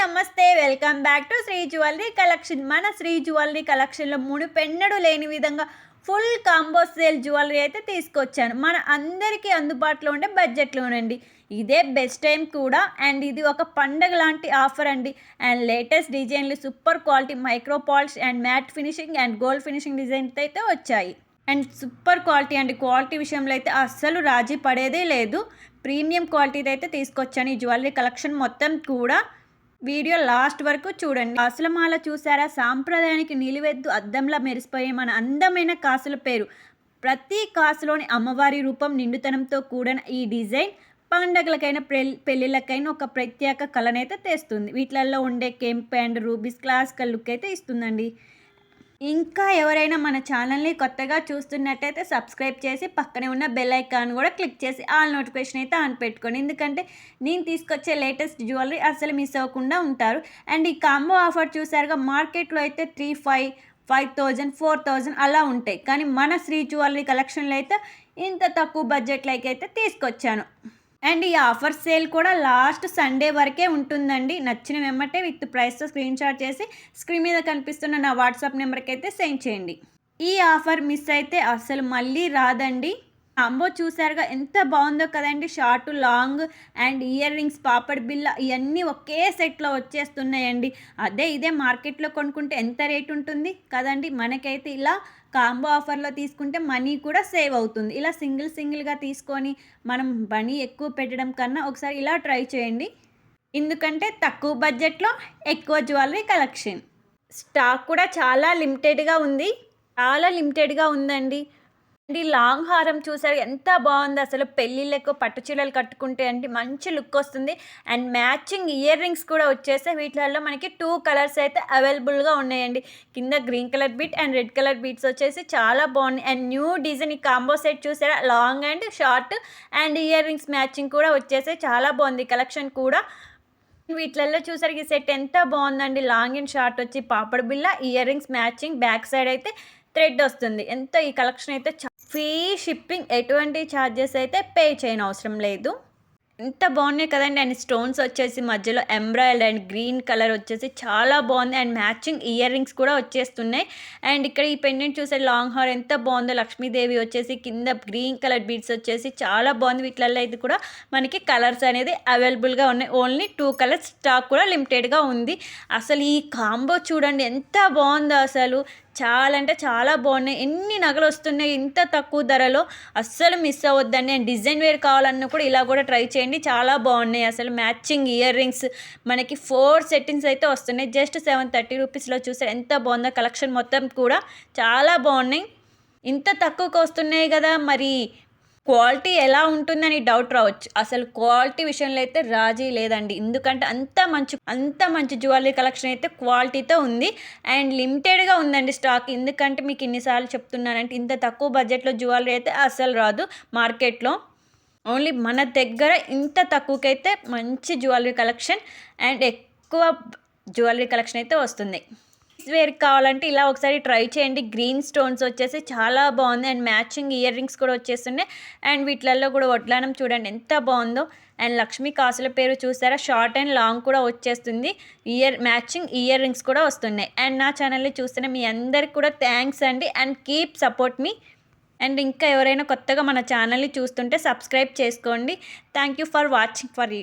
నమస్తే welcome back to Sri jewellery collection. మన Shri jewellery కలెక్షన్లో మునుపెన్నడు లేని విధంగా ఫుల్ కాంబో సేల్ జ్యువెలరీ అయితే తీసుకొచ్చాను. మన అందరికీ అందుబాటులో ఉండే బడ్జెట్లోనండి. ఇదే బెస్ట్ టైం కూడా. అండ్ ఇది ఒక పండగ లాంటి ఆఫర్ అండి. అండ్ లేటెస్ట్ డిజైన్లు super quality micro polish and matte finishing and gold finishing designs అయితే వచ్చాయి. అండ్ సూపర్ క్వాలిటీ అండి. క్వాలిటీ విషయంలో అయితే అస్సలు రాజీ పడేదే లేదు. ప్రీమియం క్వాలిటీది అయితే తీసుకొచ్చాను ఈ జ్యువెలరీ కలెక్షన్ మొత్తం కూడా. వీడియో లాస్ట్ వరకు చూడండి. కాసులమాల చూసారా? సాంప్రదాయానికి నిలువెద్దు అద్దంలా మెరిసిపోయే మన అందమైన కాసుల పేరు. ప్రతి కాసులోని అమ్మవారి రూపం నిండుతనంతో కూడిన ఈ డిజైన్ పండగలకైనా పెళ్ళిళ్ళకైనా ఒక ప్రత్యేక కళనైతే తెస్తుంది. వీటిలలో ఉండే కెంప్ అండ్ రూబీస్ క్లాసికల్ లుక్ అయితే ఇస్తుందండి. ఇంకా ఎవరైనా మన ఛానల్ని కొత్తగా చూస్తున్నట్టయితే సబ్స్క్రైబ్ చేసి పక్కనే ఉన్న బెల్ ఐకాన్ కూడా క్లిక్ చేసి ఆల్ నోటిఫికేషన్ అయితే ఆన్ పెట్టుకోండి. ఎందుకంటే నేను తీసుకొచ్చే లేటెస్ట్ జ్యువెలరీ అసలు మిస్ అవ్వకుండా ఉంటారు. అండ్ ఈ కాంబో ఆఫర్ చూసారుగా మార్కెట్లో అయితే three five five thousand four thousand అలా ఉంటాయి. కానీ మన శ్రీ జ్యువెలరీ కలెక్షన్లో అయితే ఇంత తక్కువ బడ్జెట్లోకి అయితే తీసుకొచ్చాను. అండ్ ఈ ఆఫర్ సేల్ కూడా లాస్ట్ సండే వరకే ఉంటుందండి. నచ్చిన వెమ్మటే విత్ ప్రైస్తో స్క్రీన్ షాట్ చేసి స్క్రీన్ మీద కనిపిస్తున్న నా వాట్సాప్ నెంబర్కి అయితే సెండ్ చేయండి. ఈ ఆఫర్ మిస్ అయితే అసలు మళ్ళీ రాదండి. కాంబో చూసారుగా ఎంత బాగుందో కదండి. Short long and earrings పాపడ్ బిల్ల ఇవన్నీ ఒకే సెట్లో వచ్చేస్తున్నాయండి. అదే ఇదే మార్కెట్లో కొనుక్కుంటే ఎంత రేట్ ఉంటుంది? కదండి మనకైతే ఇలా కాంబో ఆఫర్లో తీసుకుంటే మనీ కూడా సేవ్ అవుతుంది. ఇలా సింగిల్ సింగిల్గా తీసుకొని మనం మనీ ఎక్కువ పెట్టడం కన్నా ఒకసారి ఇలా ట్రై చేయండి. ఎందుకంటే తక్కువ బడ్జెట్లో ఎక్కువ జ్యువెలరీ కలెక్షన్. స్టాక్ కూడా చాలా లిమిటెడ్గా ఉంది. చాలా లిమిటెడ్గా ఉందండి. అండి లాంగ్ హారం చూసారు. ఎంత బాగుంది అసలు. పెళ్ళిళ్ళకు పట్టు చీరలు కట్టుకుంటే అంటే మంచి లుక్ వస్తుంది. అండ్ మ్యాచింగ్ ఇయర్ రింగ్స్ కూడా వచ్చేసి వీటిలలో మనకి టూ కలర్స్ అయితే అవైలబుల్గా ఉన్నాయండి. కింద green colour bead and red colour beads వచ్చేసి చాలా బాగున్నాయి. అండ్ న్యూ డిజైన్ ఈ కాంబో సెట్ చూసారా? Long and short and earrings matching కూడా వచ్చేసి చాలా బాగుంది. కలెక్షన్ కూడా వీటిలలో చూసరికి ఈ సెట్ ఎంత బాగుందండి. లాంగ్ అండ్ షార్ట్ వచ్చి పాపడ బిల్ల earrings matching back side అయితే థ్రెడ్ వస్తుంది. ఎంత ఈ కలెక్షన్ అయితే ఫ్రీ షిప్పింగ్ ఎటువంటి ఛార్జెస్ అయితే పే చేయని అవసరం లేదు. ఎంత బాగున్నాయి కదండి. అండ్ స్టోన్స్ వచ్చేసి మధ్యలో ఎంబ్రాయిడ్ అండ్ గ్రీన్ కలర్ వచ్చేసి చాలా బాగుంది. అండ్ మ్యాచింగ్ ఇయర్ రింగ్స్ కూడా వచ్చేస్తున్నాయి. అండ్ ఇక్కడ ఈ పెండెంట్ చూసే లాంగ్ హార్ ఎంత బాగుందో. లక్ష్మీదేవి వచ్చేసి కింద గ్రీన్ కలర్ బీడ్స్ వచ్చేసి చాలా బాగుంది. వీటిలలో ఇది కూడా మనకి కలర్స్ అనేది అవైలబుల్గా ఉన్నాయి. ఓన్లీ టూ కలర్స్ స్టాక్ కూడా లిమిటెడ్గా ఉంది. అసలు ఈ కాంబో చూడండి ఎంత బాగుందో అసలు. చాలా అంటే చాలా బాగున్నాయి. ఎన్ని నగలు వస్తున్నాయి ఇంత తక్కువ ధరలో? అస్సలు మిస్ అవ్వద్దండి. అండ్ డిజైన్ వేర్ కావాలన్నా కూడా ఇలా కూడా ట్రై చేయండి. చాలా బాగున్నాయి. అసలు మ్యాచింగ్ ఇయర్ రింగ్స్ మనకి ఫోర్ సెట్టింగ్స్ అయితే వస్తున్నాయి. జస్ట్ సెవెన్ థర్టీ రూపీస్లో చూసారు ఎంత బాగుందో కలెక్షన్ మొత్తం కూడా. చాలా బాగున్నాయి. ఇంత తక్కువకు వస్తున్నాయి కదా మరి. క్వాలిటీ ఎలా ఉంటుందని డౌట్ రావచ్చు. అసలు క్వాలిటీ విషయంలో అయితే రాజీ లేదండి. ఎందుకంటే అంత మంచి అంత మంచి జ్యువెలరీ కలెక్షన్ అయితే క్వాలిటీతో ఉంది. అండ్ లిమిటెడ్గా ఉందండి స్టాక్ ఎందుకంటే మీకు ఇన్నిసార్లు చెప్తున్నానంటే ఇంత తక్కువ బడ్జెట్లో జ్యువెలరీ అయితే అసలు రాదు మార్కెట్లో. ఓన్లీ మన దగ్గర ఇంత తక్కువకైతే మంచి జ్యువెలరీ కలెక్షన్ అండ్ ఎక్కువ జ్యువెలరీ కలెక్షన్ అయితే వస్తుంది. వేర్ కావాలంటే ఇలా ఒకసారి ట్రై చేయండి. గ్రీన్ స్టోన్స్ వచ్చేసి చాలా బాగుంది. అండ్ మ్యాచింగ్ ఇయర్ రింగ్స్ కూడా వచ్చేస్తున్నాయి. అండ్ వీటిలలో కూడా వడ్లానం చూడండి ఎంత బాగుందో. అండ్ లక్ష్మీ కాసుల పేరు చూసారా? షార్ట్ అండ్ లాంగ్ కూడా వచ్చేస్తుంది. ఇయర్ మ్యాచింగ్ ఇయర్ రింగ్స్ కూడా వస్తున్నాయి. అండ్ నా ఛానల్ని చూసిన మీ అందరికి కూడా థ్యాంక్స్ అండి. అండ్ కీప్ సపోర్ట్ మీ. అండ్ ఇంకా ఎవరైనా కొత్తగా మన ఛానల్ని చూస్తుంటే సబ్స్క్రైబ్ చేసుకోండి. Thank you for watching for ఈ